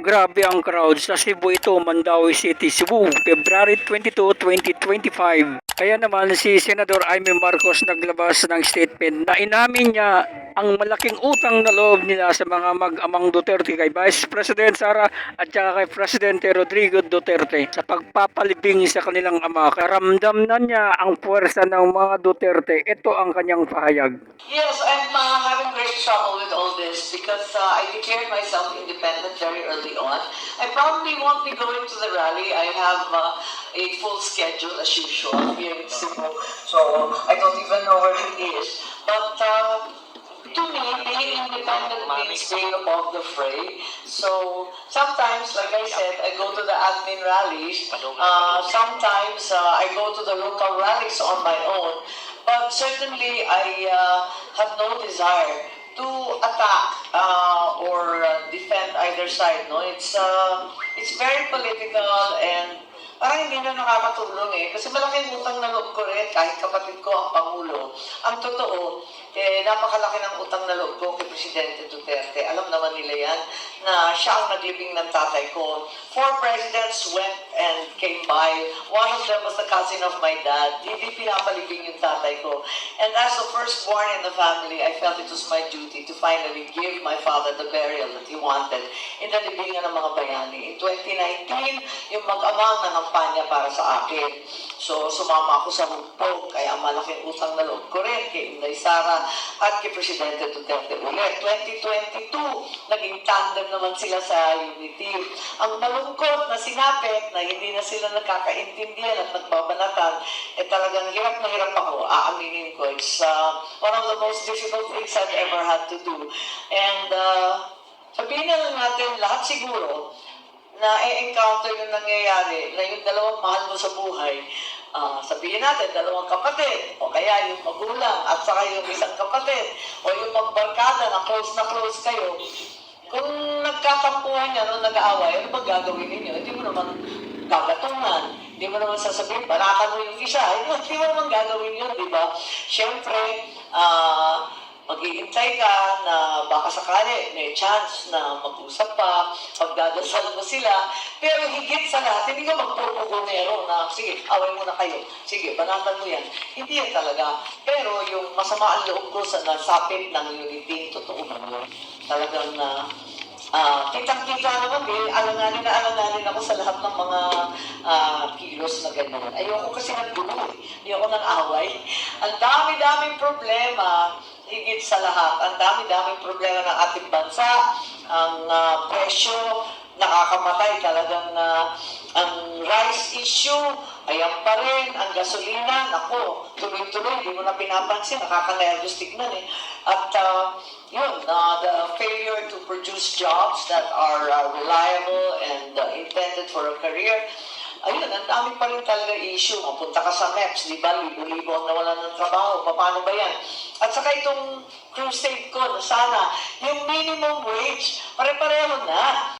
Grabe ang crowd sa Cebu ito, Mandawi City, Cebu, February 22, 2025. Kaya naman si Senador Aimee Marcos naglabas ng statement na inamin niya ang malaking utang na loob nila sa mga mag-amang Duterte kay Vice President Sara at saka kay Presidente Rodrigo Duterte sa pagpapalibing sa kanilang ama. Karamdam na niya ang puwersa ng mga Duterte. Ito ang kanyang pahayag. Yes, I'm uh, having great trouble with all this because uh, I declared myself independent very early on. I probably won't be going to the rally. I have uh, a full schedule as usual here in Cebu, so I don't even know where it is. But means being above the fray. So sometimes, like I said, I go to the admin rallies. Uh, sometimes uh, I go to the local rallies on my own. But certainly, I uh, have no desire to attack uh, or uh, defend either side. No, it's uh, it's very political and parang hindi na nakakatulong eh. Kasi malaking utang na loob ko rin kahit kapatid ko ang Pangulo. Ang totoo, eh, napakalaki ng utang na loob Presidente Duterte. Alam naman nila yan na siya ang naglibing ng tatay ko. Four presidents went and came by. One of them was the cousin of my dad. Hindi pinapalibing yung tatay ko. And as the firstborn in the family, I felt it was my duty to finally give my father the burial that he wanted in the libingan ng mga bayani. In 2019, yung mag-amang na kampanya para sa akin. So, sumama ako sa hugpong, kaya malaking utang na loob ko rin kay Inday Sara at kay Presidente Duterte ulit. 2022, naging tandem naman sila sa Unity. Ang malungkot na sinapit na hindi na sila nagkakaintindihan at nagbabanatan, eh talagang hirap na hirap ako, aaminin ko. It's uh, one of the most difficult things I've ever had to do. And uh, sabihin na lang natin lahat siguro, na e-encounter yung nangyayari, na yung dalawang mahal mo sa buhay, ah, sabihin natin, dalawang kapatid, o kaya yung magulang, at saka yung isang kapatid, o yung magbarkada na close na close kayo, kung nagkatampuhan yan o nag-aaway, ano ba gagawin ninyo? Hindi mo naman gagatungan. Hindi mo naman sasabihin, barakan mo yung isa. Hindi, mo naman gagawin yun, di ba? Siyempre, ah, mag-iintay ka na baka sakali may chance na mag-usap pa, pagdadasal mo sila, pero higit sa lahat, hindi ka magpupugunero na, sige, away mo na kayo, sige, banatan mo yan. Hindi yan talaga. Pero yung masama ang loob ko sa nasapit ng unity, totoo naman. Talagang na, Ah, kitang-kita naman eh, alanganin na alanganin ako sa lahat ng mga ah, kilos na ganyan. Ayoko kasi ng gulo eh. Ayoko ng away. Ang dami-daming problema, higit sa lahat. Ang dami-daming problema ng ating bansa. Ang ah, presyo, nakakamatay talagang na ang rice issue, ayan pa rin, ang gasolina, nako, tuloy-tuloy, di mo na pinapansin, nakaka-nervous tignan eh. At uh, yun, uh, the failure to produce jobs that are uh, reliable and uh, intended for a career, ayun, ang dami pa rin talaga issue. Mapunta ka sa MEPS, di ba? Libo-libo ang nawalan ng trabaho. Paano ba yan? At saka itong crusade ko na sana, yung minimum wage, pare-pareho na.